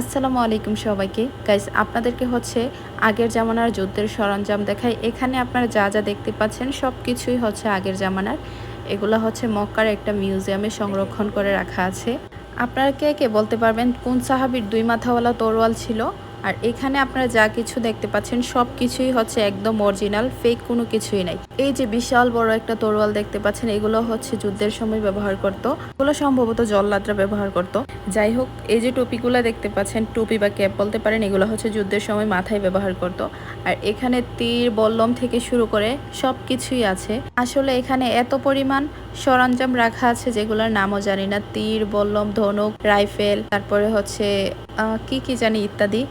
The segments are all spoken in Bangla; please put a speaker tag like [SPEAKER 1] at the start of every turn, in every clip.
[SPEAKER 1] আসসালামু আলাইকুম সবাইকে। গাইস আপনাদেরকে হচ্ছে আগের জামানার যুদ্ধের সরঞ্জাম দেখায় এখানে আপনারা যা যা দেখতে পাচ্ছেন সব কিছুই হচ্ছে আগের জামানার। এগুলো হচ্ছে মক্কার একটা মিউজিয়ামে সংরক্ষণ করে রাখা আছে। আপনারা কে কে বলতে পারবেন? কোন সাহাবির দুই মাথাওয়ালা তরোয়াল ছিল? আর এখানে আপনারা যা কিছু দেখতে পাচ্ছেন, সব কিছুই হচ্ছে একদম অরিজিনাল ফেক কোনো কিছুই নাই। এই যে বিশাল বড় একটা তরোয়াল দেখতে পাচ্ছেন, এগুলো হচ্ছে যুদ্ধের সময় ব্যবহার করতো। এগুলো সম্ভবত জল্লাদরা ব্যবহার করতো। যাই হোক, এই যে টুপিগুলো দেখতে পাচ্ছেন, টুপি বা ক্যাপ বলতে পারেন, এগুলো হচ্ছে যুদ্ধের সময় মাথায় ব্যবহার করত। আর এখানে তীর, বল্লম থেকে শুরু করে সব কিছুই আছে। আসলে এখানে এত পরিমাণ সরঞ্জাম রাখা আছে যেগুলোর নামও জানি না। তীর, বল্লম, ধনুক, রাইফেল, তারপরে হচ্ছে কি কি জানি ইত্যাদি।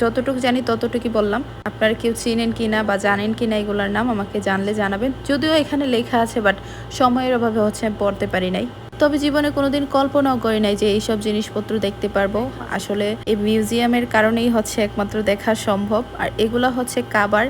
[SPEAKER 1] যতটুকু জানি ততটুকুই বললাম। আপনারা কেউ চিনেন কি না বা জানেন কি না এগুলোর নাম আমাকে জানলে জানাবেন। যদিও এখানে লেখা আছে, বাট সময়ের অভাবে হচ্ছে আমি পড়তে পারি নাই। তবে জীবনে কোনোদিন কল্পনাও করি নাই যে এইসব জিনিসপত্র দেখতে পারব। আসলে এই মিউজিয়ামের কারণেই হচ্ছে একমাত্র দেখা সম্ভব। আর এগুলা হচ্ছে কাবার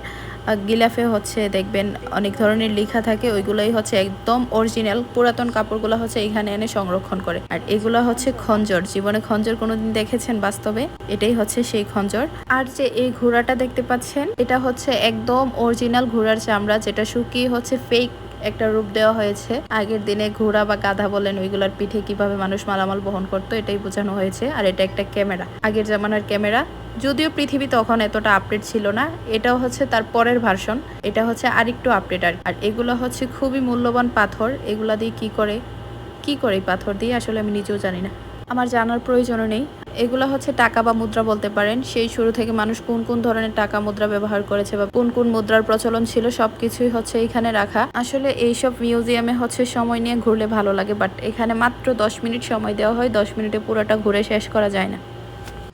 [SPEAKER 1] গিলাফে হচ্ছে দেখবেন অনেক ধরনের লেখা থাকে, ওইগুলোই হচ্ছে একদম অরিজিনাল পুরাতন কাপড়গুলো হচ্ছে এখানে এনে সংরক্ষণ করে। আর এগুলো হচ্ছে খঞ্জর। জীবনে খঞ্জর কোনোদিন দেখেছেন বাস্তবে? এটাই হচ্ছে সেই খঞ্জর। আর যে এই ঘোড়াটা দেখতে পাচ্ছেন, এটা হচ্ছে একদম অরিজিনাল ঘোড়ার চামড়া, যেটা শুকিয়ে হচ্ছে ফেক একটা রূপ দেওয়া হয়েছে। আগের দিনে ঘোড়া বা গাধা বলেন ওইগুলোর পিঠে কীভাবে মানুষ মালামাল বহন করতো এটাই বোঝানো হয়েছে, আর এটা একটা ক্যামেরা। আগের জামানার ক্যামেরা, যদিও পৃথিবী তখন এতটা আপডেট ছিল না এটা হচ্ছে তার পরের ভার্সন এটা হচ্ছে আরেকটু আপডেট আর আর এগুলো হচ্ছে খুবই মূল্যবান পাথর, এগুলা দিয়ে কি করে কি করে পাথর দিয়ে আসলে আমি নিজেও জানি না। আমার জানার প্রয়োজনও নেই। এগুলো হচ্ছে টাকা বা মুদ্রা বলতে পারেন। সেই শুরু থেকে মানুষ কোন কোন ধরনের টাকা মুদ্রা ব্যবহার করেছে বা কোন কোন মুদ্রার প্রচলন ছিল সব কিছুই হচ্ছে এখানে রাখা। আসলে এইসব মিউজিয়ামে হচ্ছে সময় নিয়ে ঘুরলে ভালো লাগে বাট এখানে মাত্র দশ মিনিট সময় দেওয়া হয়, দশ মিনিটে পুরোটা ঘুরে শেষ করা যায় না।